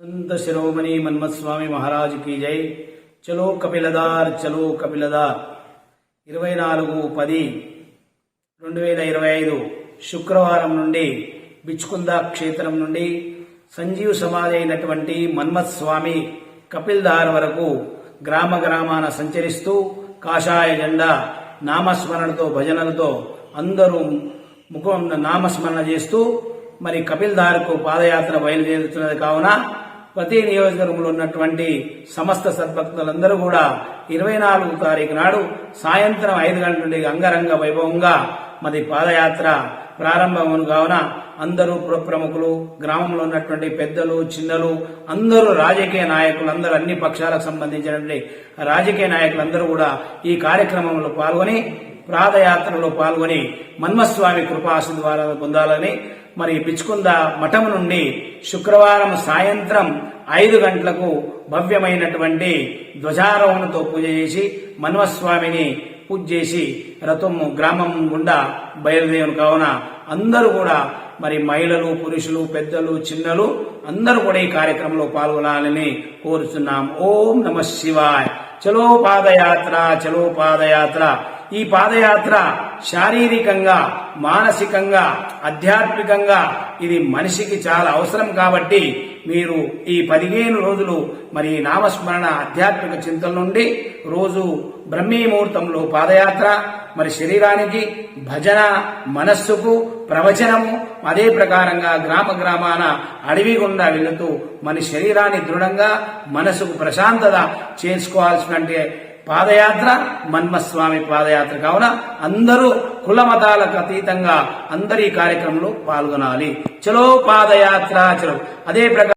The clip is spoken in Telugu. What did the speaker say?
संत शिरोमणि मन्मथ स्वामी महाराज की జై చలో కపిలదార్ చలో కపిలదార్ ఇరవై నాలుగు పది రెండు వేల ఇరవై ఐదు శుక్రవారం నుండి బిచ్చుకుంద క్షేత్రం నుండి సంజీవ్ సమాధి అయినటువంటి మన్మథ్ స్వామి కపిల్దార్ వరకు గ్రామ గ్రామాన సంచరిస్తూ కాషాయ జెండా నామస్మరణతో భజనలతో అందరూ ముఖం నామస్మరణ చేస్తూ మరి కపిల్దార్కు పాదయాత్ర బయలుదేరుతున్నది కావున ప్రతి నియోజకవర్గంలో ఉన్నటువంటి సమస్త సద్భక్తులందరూ కూడా ఇరవై నాలుగు తారీఖు నాడు సాయంత్రం ఐదు గంటల నుండి అంగరంగ వైభవంగా మరి పాదయాత్ర ప్రారంభం కావున అందరూ ప్రముఖులు గ్రామంలో ఉన్నటువంటి పెద్దలు చిన్నలు అందరూ రాజకీయ నాయకులు అందరూ అన్ని పక్షాలకు సంబంధించినటువంటి రాజకీయ నాయకులందరూ కూడా ఈ కార్యక్రమంలో పాల్గొని పాదయాత్రలో పాల్గొని మన్మస్వామి కృపాసు ద్వారా పొందాలని మరి పిచ్చుకుంద మఠం నుండి శుక్రవారం సాయంత్రం ఐదు గంటలకు భవ్యమైనటువంటి ధ్వజారోహణతో పూజ చేసి మన్మస్వామిని పూజ చేసి రథం గ్రామం గుండా బయలుదేరు కావున అందరూ కూడా మరి మహిళలు పురుషులు పెద్దలు చిన్నలు అందరూ కూడా ఈ కార్యక్రమంలో పాల్గొనాలని కోరుతున్నాం ఓం నమ శివాయ్. చలో పాదయాత్ర చలో పాదయాత్ర. ఈ పాదయాత్ర శారీరకంగా మానసికంగా ఆధ్యాత్మికంగా ఇది మనిషికి చాలా అవసరం కాబట్టి మీరు ఈ పదిహేను రోజులు మరి నామస్మరణ ఆధ్యాత్మిక చింతల నుండి రోజు బ్రహ్మీ ముహూర్తంలో పాదయాత్ర మరి శరీరానికి భజన మనస్సుకు ప్రవచనము అదే ప్రకారంగా గ్రామ గ్రామాన అడవి గుండా వెళుతూ మన శరీరాన్ని దృఢంగా మనసుకు ప్రశాంతత చేసుకోవాల్సినటువంటి పాదయాత్ర మన్మస్వామి పాదయాత్ర కావున అందరూ కుల మతాలకు అతీతంగా అందరి కార్యక్రమంలో పాల్గొనాలి. చలో పాదయాత్ర చలో. అదే ప్రకారం